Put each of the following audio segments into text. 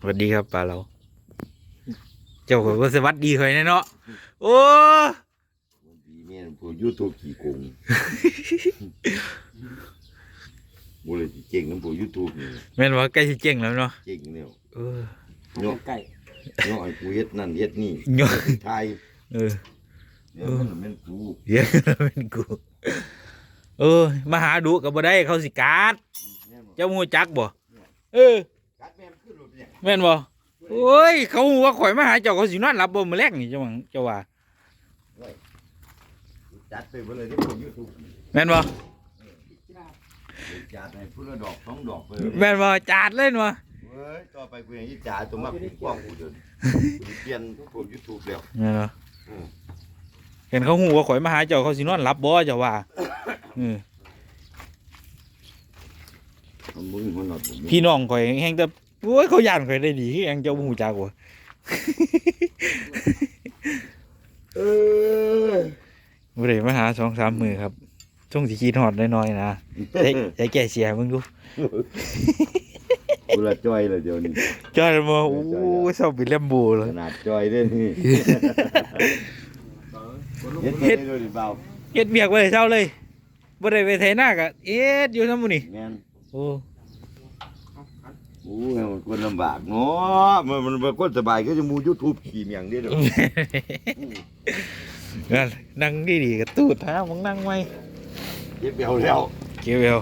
สวัสดีครับปลาเรา เจ้าก็สวัสดีเคยแน่เนาะโอ้วันดีแม่นผู้ยูทูบขี่โกงบ่เลยสิเก่งนํผู้ยูทูบนี่แม่นว่าใกล้สิเจ๊งแล้วเนาะเก่งแล้วเออเนาะใกล้เนาะไอ้กูเฮ็ดนั่นเฮ็ดนี่เนาะไทยเออเดี๋ยวมันเป็นกูเยอะเป็นกูเออมาหาดูกับบ่ได้เขาสิการดแม่นบ่เจ้ามูจักบ่เออกัด แม่นขึ้นรถเนี่ยแม่นบ่โอ้ย เขาหูว่าข่อยมาหาเจ้าเขาสินอนหลับบ่มื้อแรกนี่เจ้าหวังเจ้าว่าจัดไปเบ่เลยที่ผู้ยูทูบแม่นบ่จัดให้ผู้ละดอกสองดอกไปแม่นบ่จาดเล่นบ่เว้ยต่อไปกูยังอีจ่าตัวมากูกว้างกูเดินกูเปลี่ยนผู้ยูทูบแล้วแม่นบ่อืมเห็นเขาหูว่าข่อยมาหาเจ้าเขาสินอนหลับบ่เจ้าว่าเออเอามึงหัวหนอดผมพี่น้องข่อยแฮงแต่ โอ้ยเขาย่านข่อยได้ดีคือแฮงเจ้าบ่ฮู้จักบ่เออบ่ได้มาหาสองสามมื้อครับช่วงสิคิดฮอดน้อยๆนะใจใจแก่เสียมึงดูกูละจ้อยเลยเดี๋ยวนี้จอยมาโอ้ยเศร้าเป็นแลมโบเลขยนาดจ้อยเด้นี่เฮ็ดเฮ็เฮ็ดดเลยดิเบาเฮ็ดเบียกไว้เศร้าเลยบ่ได้ไปไถหน้ากะเอ็ดอยู่ซั่นมื้อนี่แม่นโอ้ โอ้ยมันคนลำบากเนาะมันมันมันคนสบายก็จะมู YouTube ขี่เมียงเด้อเด้อนั่นนั่งดีๆก็ตูดหามึงนั่งไว้เจ็บเอวแล้วเกี่ยวเอว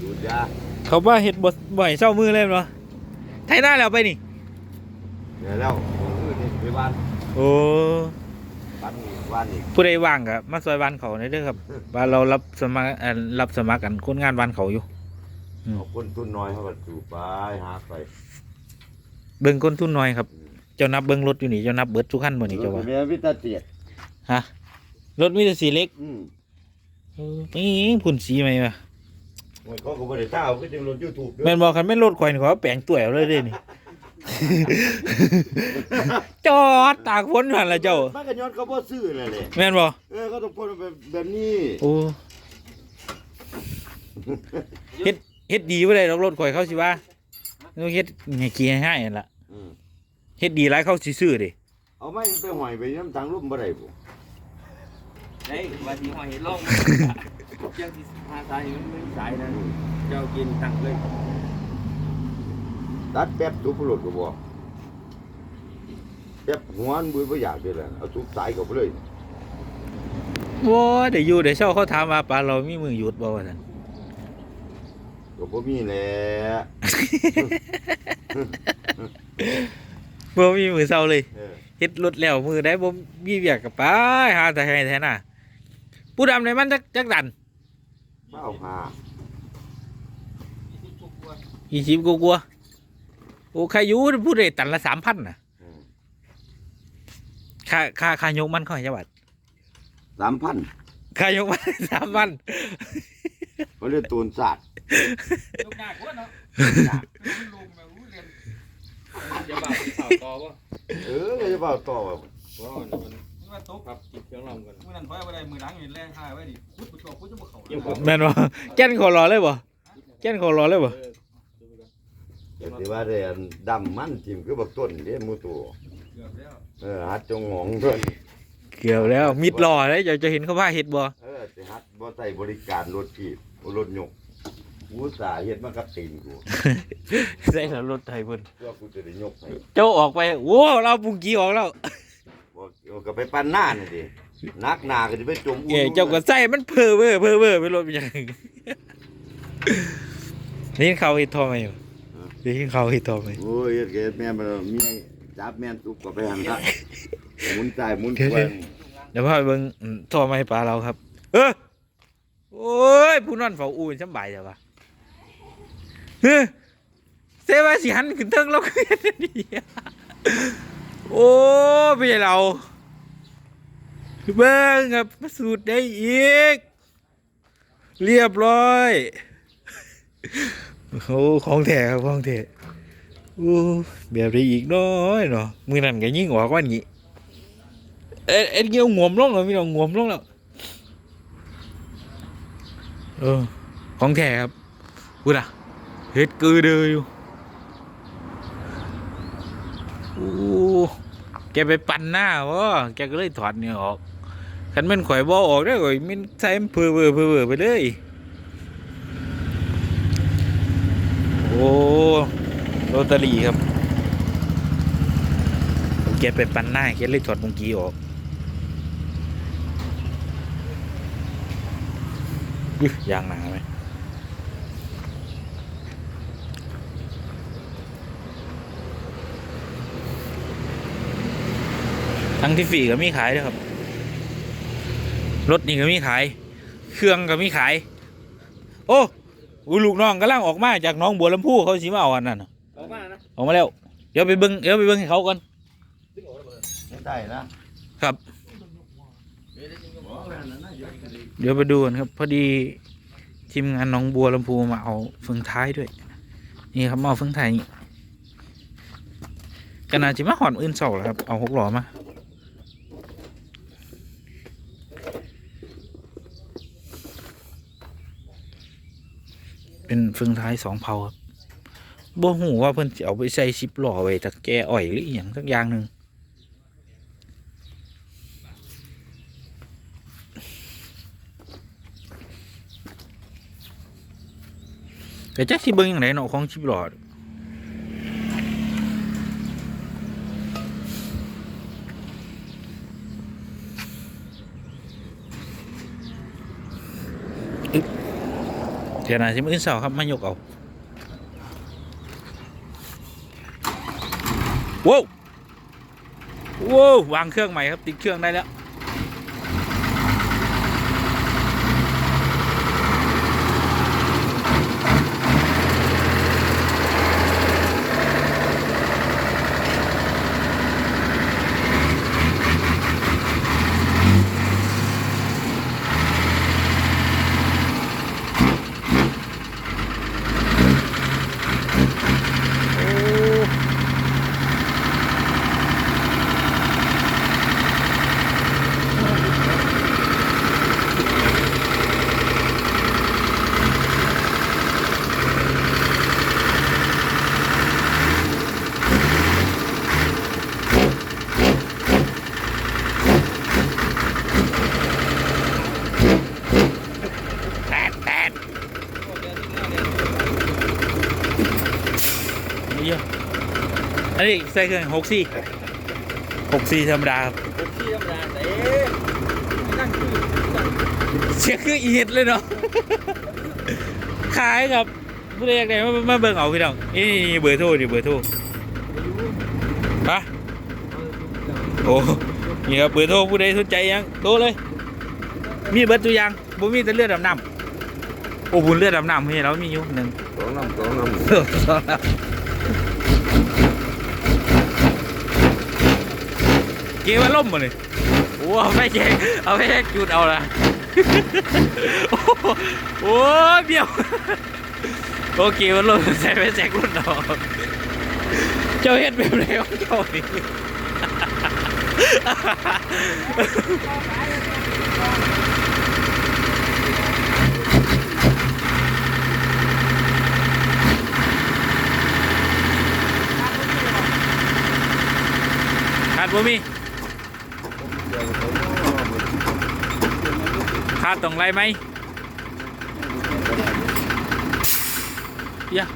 ดูดยาเขาว่าเฮ็ดบ่บ่ให้เศร้ามือเลยเนาะไถหน้าแล้วไปนี่เดี๋ยวแล้วมือนี่ไปบ้านโอ้บ้านนี่บ้านนี่ผู้ใดว่างก็มาซอยบ้านเขาหน่อยเด้อครับว่าเรารับสมัครเอ่อรับสมัครกันคนงานบ้านเขาอยู่ เอาคนทุนน้อยเขาก็สู่ไปหาไปเบิ่งคนทุนน้อยครับ เจ้านับเบิ่งรถอยู่นี่เจ้านับเบิดทุกคันบ่นี่เจ้าว่าแม่วิตาเตียดฮะรถมีแต่สีเล็กอืมเออนี่พุ่นสีไหมวะมันเขาก็บ่ได้เท่าก็จะลง YouTube เด้อแม่นบอกคันแม่นรถข่อยนี่ขอแปลงตัวเอาเลยเด้นี่ จอดตากฝนหั่นล่ะเจ้า มันก็ย้อนเขาบ่ซื้อนั่นแหละแม่นบ่เออเขาต้องพูดแบบแบบนี้โอ้ เฮ็ด เฮ็ดดีบ่ได้ดอกรถข่อยเขาสิว่าต้องเฮ็ดให้ขี้ให้ให้นั่นล่ะอืมเฮ็ดดีหลายเขาสิซื้อเด้เอาไม้ไปห้อยไปน้ำทางลมบ่ได้บ่ได้วันที่หอยล่องเจ้าที่หาสายมันไม่สายนะเจ้ากินตังเลยตัดแป๊บทุบรถก็บ่แป๊บหัวมันบ่บ่อยากเด้อล่ะเอาทุบสายก็ไปเลยโว้ยได้อยู่ได้เช้าเขาถามว่าปลาเรามีมือหยุดบ่ว่าซั่น ก็บ่มีแหละบ่มีมือเช้าเลยเออเฮ็ดรถแล้วมือได้บ่มีเวียกกับไปหาแต่ให้แท้น่ะผู้ดำในมันจักจักดันเป้าหายี่สิบกลัวาๆโอ้ใครอยู่ผู้ใดตันละสามพันน่ะอืมค่าค่าค่ายกมันเขาให้จังหวัด3,000ค่ายกมันสามพัน เขาเรียกตูนสัตว์ลูกหน้าคนเนาะลุงแบบรู้เรียนจะบ่าวข่าวต่อวะเออก็จะเป้าต่อว่าว้าวนี่มันนี่ว่าโต๊ะครับกินเครื่องลำกันมื่อนั้นเขาเอาไปได้มือหลังเห็นแรงหายไว้ดิพุทธผู้ชมพุทธจะบ่เขาเกี่ยวกับแม่นบ่แก่นขอรอเลยบ่แก่นขอรอเลยบ่อย่างที่ว่าได้อันดำมันทิ่มคือบักต้นเด้หมู่ตัวเกือบแล้วเออหัดจงหงองเพิ่น เกี่ยวแล้วมิดรอเลยจะจะเห็นเขาว่าเฮ็ดบ่เออสิหัดบ่ใส่บริการรถถีบรถยกกูอุตสาห์เฮ็ดมากับตีนกูใส่แล้วรถไทยเพิ่นเพื่อกูจะได้ยกให้เจ้าออกไปโอ้เราปุงกี้ออกแล้วบอกเอาก็ไปปั้นหน้านี่ดินักหนาก็จะไปจมเอ้ยเจ้าก็ใส่มันเพ้อเว้อเพ้อเว้อไปรถเป็นหยังนี่เขาเฮ็ดทอไหมอยู่นี่เขาเฮ็ดทอไหมโอ้ยเฮ็ดเกิดแม่มันเมียจับแม่นตุกก็ไปหันละหมุนใจหมุนเดี๋ยวควน เดี๋ยวพาไปเบิ่งอืมทอมาให้ปลาเราครับ เออโอ้ยผู้นอนเฝ้าอูนสำบายจ้ะวะเฮ้ยเซว่าสิหันขึ้นเทิงเราก็เฮ็ดอันนี่โอ้ไม่เราเบิ่งครับมาสูตรได้อีก เรียบร้อยโอ้ของแท้ครับของแท้โอ้แบบนี้อีกน้อยเนาะมือนั่นก็ยิ่งออกว่านี้ เอ็ดเอ็ดเงี้ยวงวมลงแล้วพี่น้องงวมลงแล้วเออของแท้ครับพูดอะเฮ็ดกือเดืออยู่โอ้แกไปปั่นหน้าวะแกก็เลยถอดเนี่ยออกคันมันข่อยบ่ออกได้อข่อยมันใส่มเพื่อเพื่อเพื่อไปเลยโอ้โรตารีครับแกไปปั่นหน้าแกเลยถอดมุงกี้ออก ยยางหนาไหมทั้งที่ฟรีก็มีขายด้วยครับ รถนี่ก็มีขาย เครื่องก็มีขาย โอ้อุ๊ยลูกน้องกำลังออกมาจากหน้องบัวลำพูเขาสิมาเอาอันนั้นน่ะออกมานะออกมาแล้ว เดี๋ยวไปเบิ้งเดี๋ยวไปเบิ้งให้เขาก่อนไม่ได้นะครับ เดี๋ยวไปดูกันครับ พอดีทีมงานน้องบัวลำพูมาเอาเฟืองท้ายด้วย นี่ครับมาเอาเฟืองท้ายนี่ก็น่าจะมาหอนอื่นเสาแล้วครับ เอาหกหล้อมาเป็นเฟืองท้ายสองเผาครับบ่หูว่าเพิ่อนจะเอาไปใส่สิบล้อไว้ตะแกอ้อยหรืออย่างสักอย่างหนึ่ง แต่จักสิเบิ่งอย่างไรเนาะของสิบลออึ๊บเดี๋ยวนะสิมื้อเสาร์ครับมายกเอาว้าวว้าววางเครื่องใหม่ครับติดเครื่องได้แล้ว อันนี้ใส่เครื่องหกสี่หกสี่ธรรมดาครับผมที่ธรรมดาแต่นั่งคุยเสียคืออีเห็ดเลยเนาะ ขายครับผู้ใดอยากได้มามาเบิ่งเอาพี่น้องนี่นี่เบอร์โทรนี่เบอร์โทรปะโอ้นี่ครับเบอร์โทรผู้ใดสนใจยังโทรเลย มีเบิร์ตัวอยางบ่มีแต่เลือดดำน้ำโอ้บุญเลือดดำน้ำนี่เรามีอยู่หนึ่ง สองน้ำสองน้เออสองแล้ เกว่าล่มมาเลยโอ้เอาไปแจกเอาไปแจกจุดเอาละโอ้โหโอ้ยเบี้ยวโอเคว่าล่มใส่ไปแจกรุ่นดอกเจ้าเฮ็ดแบบไหนของเจ้านี่ขาดบ่มี ขาดตรงไรไหมเยอะ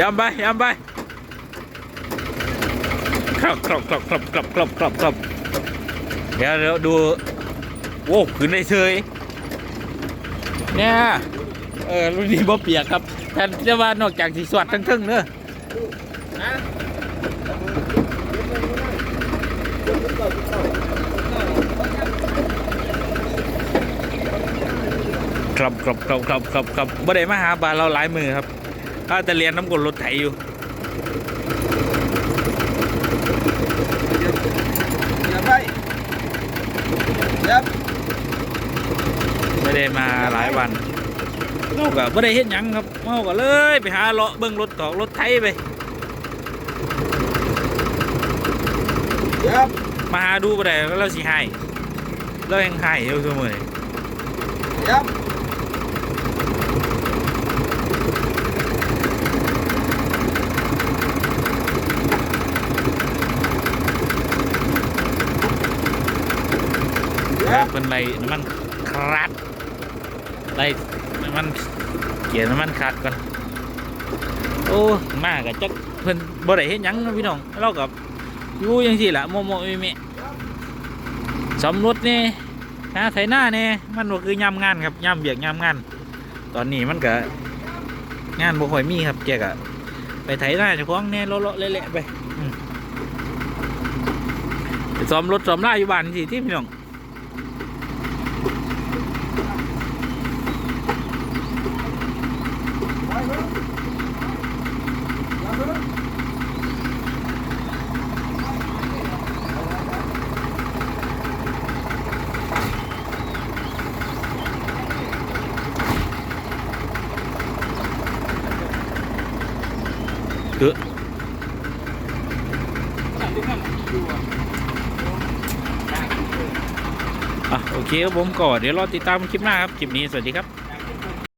ยำไปยำไปครับครับครับครับครับครับครับครับเดี๋ยวเดี๋ยวดูโว้ขึ้นได้เฉยเนี่ยเออรุ่นนี้บ่เปียกครับ แต่จะว่านอกจากสีสวัดทั้งทึ่งเนอะครับครับครับครับครับครับบ่ได้มาหาบานเราหลายมือครับถ้าแต่เรียนน้ำกลรถไถอยู่อย่าไปยับไม่ได้มาหลายวัน เฮาก็ม่ได้เห็นยังครับเฮาก็เลยไปหาเลาะเบิ่งรถตอกรถไทยไปมาหาดูบ่ได้แล้วสิให้แล้วยังให้อยู่ซุมอนี้ครับครัเป็นไรน้ำมันครับ ไล่มันเกี่ยน้ำมันครัดก่อนโอ้มากกับจักเพิ่นบ่ได้เฮ็ดหยังนะพี่น้องเรากับอยู่จังซี่ละโมโมเอเมะสำรถนี่หาไถหน้าเนี่มันบ่คือยามงานครับยามเบียกยามงาน ตอนนี้มันก็งานบ่ค่อยมีครับแกก็ไปไถหน้าเจ้าของแน่เลาะๆเละๆไปอืมไปซ้อมรถซ้อมลาอยู่บ้านสิที่พี่น้อง เอออะโอเคครับผมก็เดี๋ยวรอติดตามคลิปหน้าครับ คลิปนี้สวัสดีครับ